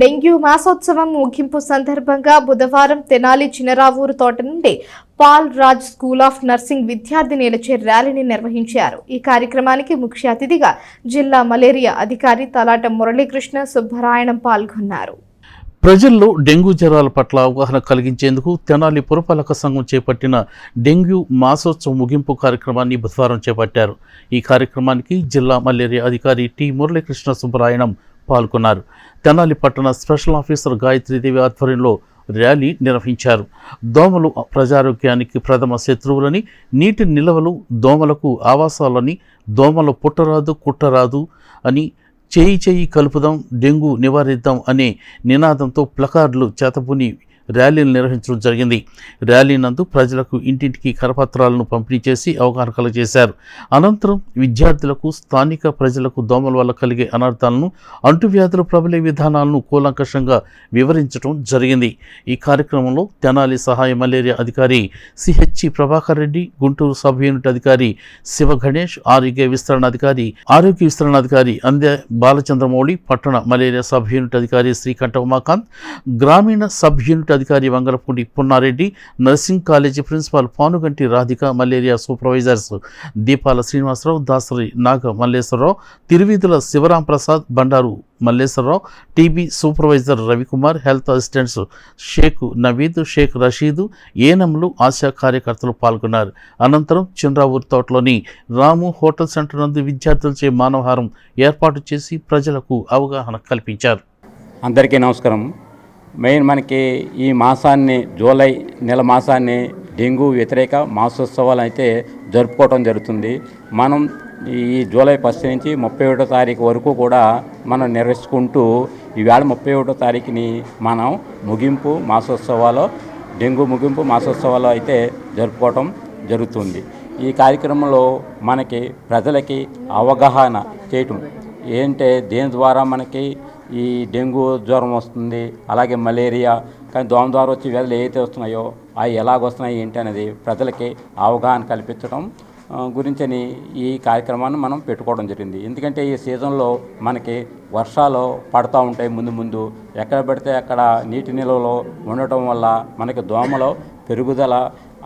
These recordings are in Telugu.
డెంగ్యూ మాసోత్సవం ముగింపు సందర్భంగా బుధవారం తెనాలి చినరావూరు తోట నుండి Paul Raj school of nursing విద్యార్థినిలచే ర్యాలీని నిర్వహించారు. ఈ కార్యక్రమానికి ముఖ్య అతిథిగా జిల్లా మలేరియా అధికారి తలాట మురళీకృష్ణ సుబ్బరాయణం పాల్గొన్నారు. ప్రజల్లో డెంగ్యూ జ్వరాల పట్ల అవగాహన కలిగించేందుకు తెనాలి పురపాలక సంఘం చేపట్టిన డెంగ్యూ మాసోత్సవం ముగింపు కార్యక్రమాన్ని బుధవారం చేపట్టారు. ఈ కార్యక్రమానికి జిల్లా మలేరియా అధికారి టి మురళీకృష్ణ సుబ్బరాయణం పాల్గొన్నారు. తెనాలి పట్టణ స్పెషల్ ఆఫీసర్ గాయత్రీదేవి ఆధ్వర్యంలో ర్యాలీ నిర్వహించారు. దోమలు ప్రజారోగ్యానికి ప్రథమ శత్రువులని నీటి నిల్వలు దోమలకు ఆవాసాలని దోమలు పుట్టరాదు కుట్టరాదు అని చేయి చేయి కలుపుదాం డెంగ్యూ నివారిద్దాం అనే నినాదంతో ప్లకార్డులు చేతపుని ర్యాలీలు నిర్వహించడం జరిగింది. ర్యాలీ నందు ప్రజలకు ఇంటింటికి కరపత్రాలను పంపిణీ చేసి అవగాహన కలగజేశారు. అనంతరం విద్యార్థులకు స్థానిక ప్రజలకు దోమల వల్ల కలిగే అనర్థాలను అంటువ్యాధులు ప్రబలే విధానాలను కూలంకషంగా వివరించడం జరిగింది. ఈ కార్యక్రమంలో తెనాలి సహాయ మలేరియా అధికారి CHC Prabhakar Reddy Guntur sub unit అధికారి శివ గణేష్ ఆరోగ్య విస్తరణ అధికారి ఆరోగ్య విస్తరణ అధికారి అందే బాలచంద్రమౌళి పట్టణ మలేరియా సబ్ యూనిట్ అధికారి శ్రీకంఠ ఉమాకాంత్ గ్రామీణ సబ్ యూనిట్ అధికారి Vangalapudi Punnareddy nursing college principal Panuganti Radhika malaria supervisors Deepala Srinivasarao Dasari Naga Malleswararao Thiruveedhula Sivaram Prasad Bandaru Malleswararao TB supervisor Ravikumar health assistants Shaik Naveed Shaik Rasheed ఏఎన్ఎంలు ఆశా కార్యకర్తలు పాల్గొన్నారు. అనంతరం చంద్రావూరు తోటలోని రాము హోటల్ సెంటర్ నందు విద్యార్థులచే మానవహారం ఏర్పాటు చేసి ప్రజలకు అవగాహన కల్పించారు. అందరికీ నమస్కారం. మెయిన్ మనకి ఈ మాసాన్ని జూలై నెల మాసాన్ని డెంగ్యూ వ్యతిరేక మాసోత్సవాలు అయితే జరుపుకోవడం జరుగుతుంది. మనం ఈ జూలై ఫస్ట్ నుంచి ముప్పై ఒకటో తారీఖు వరకు కూడా మనం నిర్వహించుకుంటూ ఈవేళ ముప్పై ఒకటో తారీఖుని మనం ముగింపు మాసోత్సవాలు డెంగ్యూ ముగింపు మాసోత్సవాలు అయితే జరుపుకోవటం జరుగుతుంది. ఈ కార్యక్రమంలో మనకి ప్రజలకి అవగాహన చేయటం ఏంటంటే దేని ద్వారా మనకి ఈ డెంగ్యూ జ్వరం వస్తుంది అలాగే మలేరియా కానీ దోమ ద్వారా వచ్చే వ్యాధులు ఏవైతే వస్తున్నాయో అవి ఎలాగ వస్తున్నాయి ఏంటి అనేది ప్రజలకి అవగాహన కల్పించడం గురించని ఈ కార్యక్రమాన్ని మనం పెట్టుకోవడం జరిగింది. ఎందుకంటే ఈ సీజన్లో మనకి వర్షాలు పడతా ఉంటాయి ముందు ముందు. ఎక్కడ పడితే అక్కడ నీటి నిల్వలో ఉండటం వల్ల మనకి దోమలో పెరుగుదల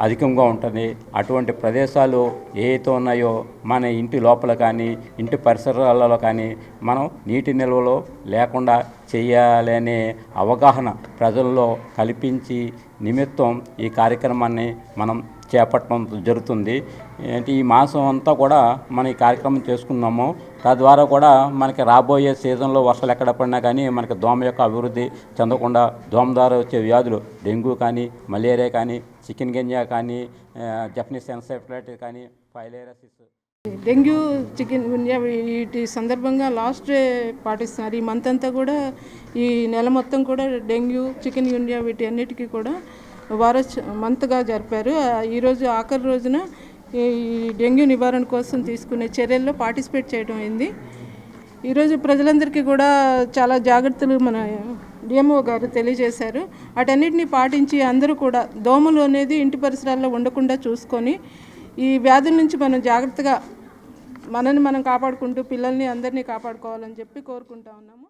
అధికంగా ఉంటుంది. అటువంటి ప్రదేశాలు ఏవైతే ఉన్నాయో మన ఇంటి లోపల కానీ ఇంటి పరిసరాలలో కానీ మనం నీటి నిల్వలో లేకుండా చేయాలనే అవగాహన ప్రజల్లో కల్పించి నిమిత్తం ఈ కార్యక్రమాన్ని మనం చేపట్టడం జరుగుతుంది. ఏంటి ఈ మాసం అంతా కూడా మనం ఈ కార్యక్రమం చేసుకున్నాము తద్వారా కూడా మనకి రాబోయే సీజన్లో వర్షాలు ఎక్కడ పడినా కానీ మనకి దోమ యొక్క అభివృద్ధి చెందకుండా దోమ ద్వారా వచ్చే వ్యాధులు డెంగ్యూ కానీ మలేరియా కానీ చికెన్ గంజా కానీ జపనీస్ ఎన్సెఫ్లైటిస్ కానీ ఫైలేరసిస్ డెంగ్యూ చికెన్ గుంజా వీటి సందర్భంగా లాస్ట్ పాటిస్తున్నారు. ఈ మంత్ అంతా కూడా ఈ నెల మొత్తం కూడా డెంగ్యూ చికెన్ గుంజా వీటి అన్నిటికీ కూడా వారస్ మంత్గా జరిపారు. ఈరోజు ఆఖరి రోజున ఈ డెంగ్యూ నివారణ కోసం తీసుకునే చర్యల్లో పార్టిసిపేట్ చేయడం అయింది. ఈరోజు ప్రజలందరికీ కూడా చాలా జాగ్రత్తలు మన డిఎంఓ గారు తెలియజేశారు. వాటన్నిటిని పాటించి అందరూ కూడా దోమలు అనేది ఇంటి పరిసరాల్లో ఉండకుండా చూసుకొని ఈ వ్యాధుల నుంచి మనం జాగ్రత్తగా మనని మనం కాపాడుకుంటూ పిల్లల్ని అందరినీ కాపాడుకోవాలని చెప్పి కోరుకుంటా ఉన్నాము.